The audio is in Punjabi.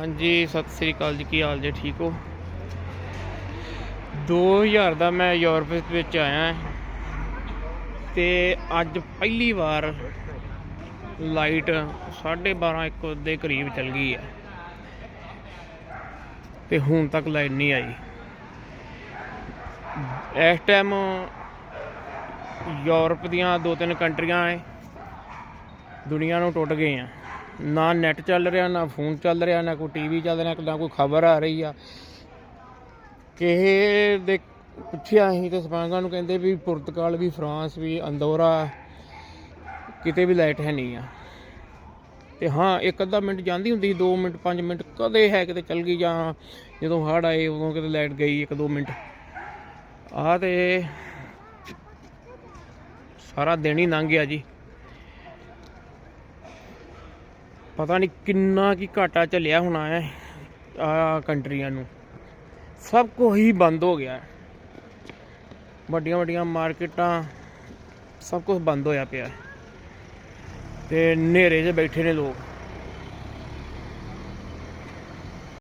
ਹਾਂਜੀ, ਸਤਿ ਸ੍ਰੀ ਅਕਾਲ ਜੀ, ਕੀ ਹਾਲ ਜੇ, ਠੀਕ ਹੋ? 2000 ਦਾ ਮੈਂ ਯੂਰਪ ਵਿੱਚ ਆਇਆ ਤੇ ਅੱਜ ਪਹਿਲੀ ਵਾਰ ਲਾਈਟ 12:30 1 ਦੇ ਕਰੀਬ ਚਲ ਗਈ ਹੈ। ਤੇ ਹੁਣ ਤੱਕ ਲਾਈਟ ਨਹੀਂ ਆਈ। ਇਸ ਟਾਈਮ ਯੂਰਪ ਦੀਆਂ ਦੋ ਤਿੰਨ ਕੰਟਰੀਆਂ ਦੁਨੀਆ ਨੂੰ ਟੁੱਟ ਗਈਆਂ। ਨਾ ਨੈਟ ਚੱਲ ਰਿਹਾ, ਨਾ ਫੋਨ ਚੱਲ ਰਿਹਾ, ਨਾ ਕੋਈ ਟੀਵੀ ਚੱਲ ਰਿਹਾ, ਨਾ ਕੋਈ ਖਬਰ ਆ ਰਹੀ ਆ। ਕਿਸੇ ਦੇ ਪੁੱਛਿਆ ਅਸੀਂ ਤੇ ਸਪਾਂਗਾ ਨੂੰ ਕਹਿੰਦੇ ਵੀ ਪੁਰਤਗਾਲ ਵੀ ਫਰਾਂਸ ਵੀ ਅੰਦੋਰਾ, ਕਿਤੇ ਵੀ ਲਾਈਟ ਹੈ ਨਹੀਂ ਆ। ਤੇ ਹਾਂ, ਇੱਕ ਅੱਧਾ ਮਿੰਟ ਜਾਂਦੀ ਹੁੰਦੀ 2 ਮਿੰਟ 5 ਮਿੰਟ, ਕਦੇ ਹੈ ਕਿਤੇ ਚੱਲ ਗਈ ਜਾਂ ਜਦੋਂ ਹੜ ਆਏ, ਉਦੋਂ ਕਿਤੇ ਲਾਈਟ ਗਈ 1-2 ਮਿੰਟ। ਆਹ ਤੇ ਸਾਰਾ ਦਿਨ ਹੀ ਲੰਘ ਗਿਆ ਜੀ। ਪਤਾ ਨਹੀਂ ਕਿੰਨਾ ਕੀ ਘਾਟਾ ਚੱਲਿਆ ਹੋਣਾ ਹੈ ਆ ਕੰਟਰੀਆਂ ਨੂੰ। ਸਭ ਕੁਝ ਹੀ ਬੰਦ ਹੋ ਗਿਆ। ਵੱਡੀਆਂ ਵੱਡੀਆਂ ਮਾਰਕੀਟਾਂ ਸਭ ਕੁਝ ਬੰਦ ਹੋਇਆ ਪਿਆ। ਹੈ। ਤੇ ਹਨੇਰੇ 'ਚ ਬੈਠੇ ਨੇ ਲੋਕ।